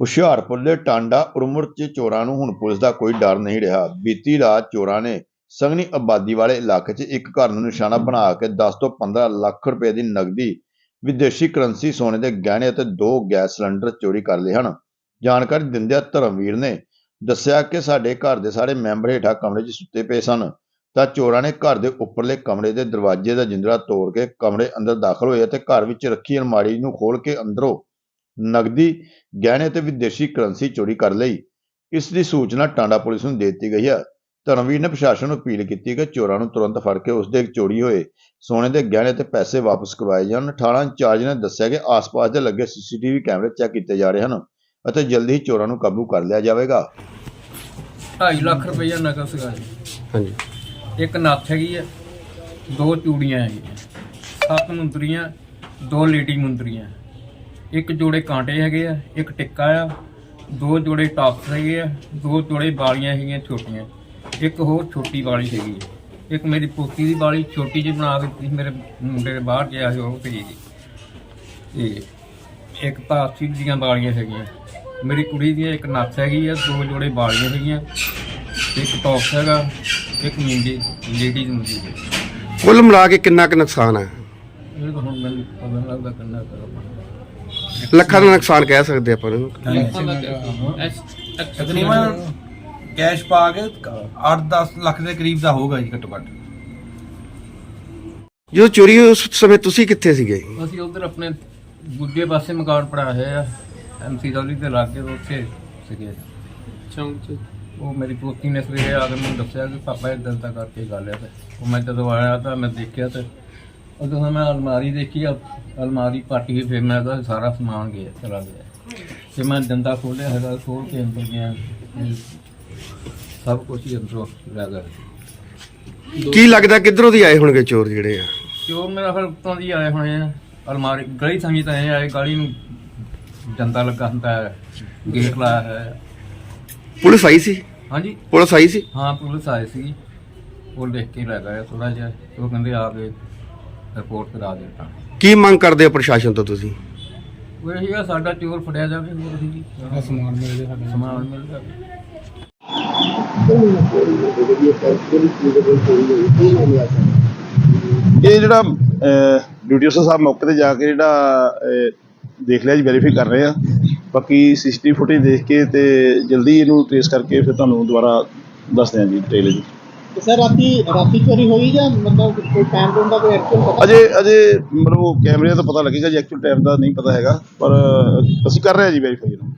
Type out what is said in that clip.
ਹੁਸ਼ਿਆਰਪੁਰ ਦੇ ਟਾਂਡਾ ਉਰਮੁਰ 'ਚ ਚੋਰਾਂ ਨੂੰ ਹੁਣ ਪੁਲਿਸ ਦਾ ਕੋਈ ਡਰ ਨਹੀਂ ਰਿਹਾ। ਬੀਤੀ ਰਾਤ ਚੋਰਾਂ ਨੇ ਸੰਘਣੀ ਆਬਾਦੀ ਵਾਲੇ ਇਲਾਕੇ 'ਚ ਇੱਕ ਘਰ ਨੂੰ ਨਿਸ਼ਾਨਾ ਬਣਾ ਕੇ 10 ਤੋਂ 15 ਲੱਖ ਰੁਪਏ ਦੀ ਨਗਦੀ ਵਿਦੇਸ਼ੀ ਕਰੰਸੀ, ਸੋਨੇ ਦੇ ਗਹਿਣੇ ਅਤੇ ਦੋ ਗੈਸ ਸਿਲੰਡਰ ਚੋਰੀ ਕਰ ਲਏ ਹਨ। ਜਾਣਕਾਰੀ ਦਿੰਦਿਆਂ ਧਰਮਵੀਰ ਨੇ ਦੱਸਿਆ ਕਿ ਸਾਡੇ ਘਰ ਦੇ ਸਾਰੇ ਮੈਂਬਰ ਹੇਠਾਂ ਕਮਰੇ 'ਚ ਸੁੱਤੇ ਪਏ ਸਨ। ਤਾਂ ਚੋਰਾਂ ਨੇ ਘਰ ਦੇ ਉੱਪਰਲੇ ਕਮਰੇ ਦੇ ਦਰਵਾਜ਼ੇ ਦਾ ਜਿੰਦਰਾ ਤੋੜ ਕੇ ਕਮਰੇ ਅੰਦਰ ਦਾਖਲ ਹੋਏ ਅਤੇ ਘਰ ਵਿੱਚ ਰੱਖੀ ਅਲਮਾਰੀ ਨੂੰ ਖੋਲ੍ਹ ਕੇ ਅੰਦਰੋਂ ਨਗਦੀ ਗਹਿਣੇ ਤੇ ਵਿਦੇਸ਼ੀ ਕਰੰਸੀ ਚੋਰੀ ਕਰ ਲਈ। ਇਸ ਦੀ ਸੂਚਨਾ ਟਾਂਡਾ ਪੁਲਿਸ ਨੂੰ ਦੇ ਦਿੱਤੀ ਗਈ ਹੈ। ਧਰਮਵੀਰ ਨੇ ਪ੍ਰਸ਼ਾਸਨ ਨੂੰ ਅਪੀਲ ਕੀਤੀ ਕਿ ਚੋਰਾਂ ਨੂੰ ਤੁਰੰਤ ਫੜ ਕੇ ਉਸ ਦੇ ਚੋਰੀ ਹੋਏ ਸੋਨੇ ਦੇ ਗਹਿਣੇ ਤੇ ਪੈਸੇ ਵਾਪਸ ਕਰਵਾਏ ਜਾਣ। ਥਾਣਾ ਇੰਚਾਰਜ ਨੇ ਦੱਸਿਆ ਕਿ ਆਸ-ਪਾਸ ਦੇ ਲੱਗੇ ਸੀਸੀਟੀਵੀ ਕੈਮਰੇ ਚੈੱਕ ਕੀਤੇ ਜਾ ਰਹੇ ਹਨ ਅਤੇ ਜਲਦੀ ਹੀ ਚੋਰਾਂ ਨੂੰ ਕਾਬੂ ਕਰ ਲਿਆ ਜਾਵੇਗਾ। 2.5 ਲੱਖ ਰੁਪਈਆ ਨਕਦ ਸੀਗਾ ਜੀ। ਹਾਂਜੀ। ਇੱਕ ਨੱਥ ਹੈਗੀ ਆ ਦੋ ਚੂੜੀਆਂ ਹੈਗੀਆਂ। ਸੱਤ ਮੁੰਦਰੀਆਂ ਦੋ ਲੇਡੀ ਮੁੰਦਰੀਆਂ। ਇੱਕ ਜੋੜੇ ਕਾਂਟੇ ਹੈਗੇ ਆ ਇੱਕ ਟਿੱਕਾ ਆ ਦੋ ਜੋੜੇ ਟਾਪਸ ਹੈਗੇ ਆ ਦੋ ਜੋੜੇ ਬਾਲੀਆਂ ਹੈਗੀਆਂ ਛੋਟੀਆਂ ਇੱਕ ਹੋਰ ਛੋਟੀ ਬਾਲੀ ਹੈਗੀ। ਇੱਕ ਮੇਰੀ ਪੋਤੀ ਦੀ ਬਾਲੀ ਛੋਟੀ ਜਿਹੀ ਬਣਾ ਕੇ ਦਿੱਤੀ ਸੀ, ਮੇਰੇ ਮੁੰਡੇ ਦੇ ਬਾਹਰ ਗਿਆ ਸੀ ਉਹ ਭੇਜੀ ਤੇ ਇੱਕ ਅੱਸੀ ਦੀਆਂ ਬਾਲੀਆਂ ਹੈਗੀਆਂ। ਮੇਰੀ ਕੁੜੀ ਦੀਆਂ ਇੱਕ ਨੱਥ ਹੈਗੀ ਆ ਦੋ ਜੋੜੇ ਬਾਲੀਆਂ ਹੈਗੀਆਂ ਇੱਕ ਟੌਪਸ ਹੈਗਾ ਇੱਕ ਮਿੰਦੀ ਲੇਡੀਜ਼ ਮੁੰਦੀ ਹੈ ਕੁੱਲ ਮਿਲਾ ਕੇ ਕਿੰਨਾ ਕੁ ਨੁਕਸਾਨ ਹੈ? ਇਹ ਤਾਂ ਹੁਣ ਮੈਨੂੰ ਪਤਾ ਨਹੀਂ ਲੱਗਦਾ ਕਿੰਨਾ ਕਰੋ ਲੱਖਾਂ ਦਾ ਨੁਕਸਾਨ ਕਹਿ ਸਕਦੇ ਆਪਾਂ ਇਹਨੂੰ। ਤਕਰੀਬਨ ਕੈਸ਼ ਪਾ ਕੇ 8-10 ਲੱਖ ਦੇ ਕਰੀਬ ਦਾ ਹੋਊਗਾ ਜੀ ਘੱਟੋ ਘੱਟ। ਜਦੋਂ ਚੋਰੀ ਹੋਈ ਉਸ ਸਮੇਂ ਤੁਸੀਂ ਕਿੱਥੇ ਸੀਗੇ? ਅਸੀਂ ਉਧਰ ਆਪਣੇ ਗੁੱਡੇ ਪਾਸੇ ਮਕਾਨ ਪੜਾ ਹੈ ਆ ਐਮਸੀ ਦੌਲੀ ਦੇ ਲਾਗੇ ਤੋਂ ਉੱਥੇ ਸੀਗੇ। ਚੌਂਕ ਉਹ ਮੇਰੀ ਪੋਤੀ ਨੇ ਸਵੇਰੇ ਆ ਕੇ ਮੈਨੂੰ ਦੱਸਿਆ ਕਿ ਪਾਪਾ ਇਦਾਂ ਦਾ ਕਰਕੇ ਗੱਲ ਹੈ ਤੇ ਉਹ ਮੈਂ ਜਦੋਂ ਆਇਆ ਤਾਂ ਮੈਂ ਦੇਖਿਆ ਤੇ ਉਦੋਂ ਮੈਂ ਅਲਮਾਰੀ ਦੇਖੀ ਅਲਮਾਰੀ ਪਾਟੀ ਫਿਰ ਮੈਂ ਉਹਦਾ ਸਾਰਾ ਸਮਾਨ ਗਿਆ ਚਲਾ ਗਿਆ। ਤੇ ਮੈਂ ਡੰਡਾ ਖੋਲਿਆ ਹੈਗਾ ਖੋਲ ਕੇ ਅੰਦਰ ਗਿਆ ਸਭ ਕੁਝ ਹੀ ਅੰਦਰੋਂ ਲੈ ਗਿਆ। ਕੀ ਲੱਗਦਾ ਕਿੱਧਰੋਂ ਦੀ ਆਏ ਹੋਣਗੇ ਚੋਰ ਜਿਹੜੇ ਆ? ਜੋ ਮੇਰਾ ਫਿਰ ਉੱਤੋਂ ਦੀ ਆਏ ਹੋਏ ਆ। ਅਲਮਾਰੀ ਗਲੀ ਸੰਗੀ ਤਾਂ ਇਹ ਆਏ ਗਲੀ ਨੂੰ ਜੰਦਾ ਲੱਗਾ ਹੁੰਦਾ ਹੈ ਗੇਟ ਲਾਇਆ ਹੈ। ਪੁਲਿਸ ਆਈ ਸੀ? ਹਾਂਜੀ। ਪੁਲਿਸ ਆਈ ਸੀ? ਹਾਂ ਪੁਲਿਸ ਆਈ ਸੀ। ਉਹ ਦੇਖ ਕੇ ਲੈ ਗਏ ਥੋੜਾ ਜਿਹਾ। ਉਹ ਕਹਿੰਦੇ ਆ ਕੇ ਰਿਪੋਰਟ ਕਰਾ ਦਿੱਤਾ। ਕੀ ਮੰਗ ਕਰਦੇ ਹੋ ਪ੍ਰਸ਼ਾਸਨ ਤੋਂ ਤੁਸੀਂ? ਉਹ ਇਹ ਸਾਡਾ ਚੋਰ ਫੜਿਆ ਜਾਵੇ ਹੋਰ ਸੀ ਸਮਾਨ ਮਿਲ ਜਾਵੇ ਸਮਾਨ ਮਿਲ ਜਾਵੇ। ਇਹ ਜਿਹੜਾ ਡਿਊਟੀ ਅਫਸਰ ਸਾਹਿਬ ਮੌਕੇ ਤੇ ਜਾ ਕੇ ਜਿਹੜਾ ਦੇਖ ਲਿਆ ਜੀ ਵੈਰੀਫਾਈ ਕਰ ਰਹੇ ਆ। ਬਾਕੀ ਸੀਸੀਟੀਵੀ ਫੁਟੇਜ ਦੇਖ ਕੇ ਤੇ ਜਲਦੀ ਇਹਨੂੰ ਟ੍ਰੇਸ ਕਰਕੇ ਫਿਰ ਤੁਹਾਨੂੰ ਦੁਬਾਰਾ ਦੱਸਦੇ ਹਾਂ ਜੀ ਡਿਟੇਲ ਜੀ ਤੇ ਸਰ, ਰਾਤੀ ਰਾਤੀ ਚੋਰੀ ਹੋਈ ਜਾਂ ਮਤਲਬ ਕੋਈ ਟਾਈਮ ਟੂਮ ਦਾ ਕੋਈ ਐਕਚੁਅਲ ਪਤਾ? ਅਜੇ ਅਜੇ ਮਤਲਬ ਉਹ ਕੈਮਰੇ ਤੋਂ ਪਤਾ ਲੱਗੇਗਾ, ਜੀ ਐਕਚੁਅਲ ਟਾਈਮ ਦਾ ਨਹੀਂ ਪਤਾ ਹੈਗਾ, ਪਰ ਅਸੀਂ ਕਰ ਰਹੇ ਹਾਂ ਜੀ ਵੈਰੀਫਾਈ ਇਹਨੂੰ।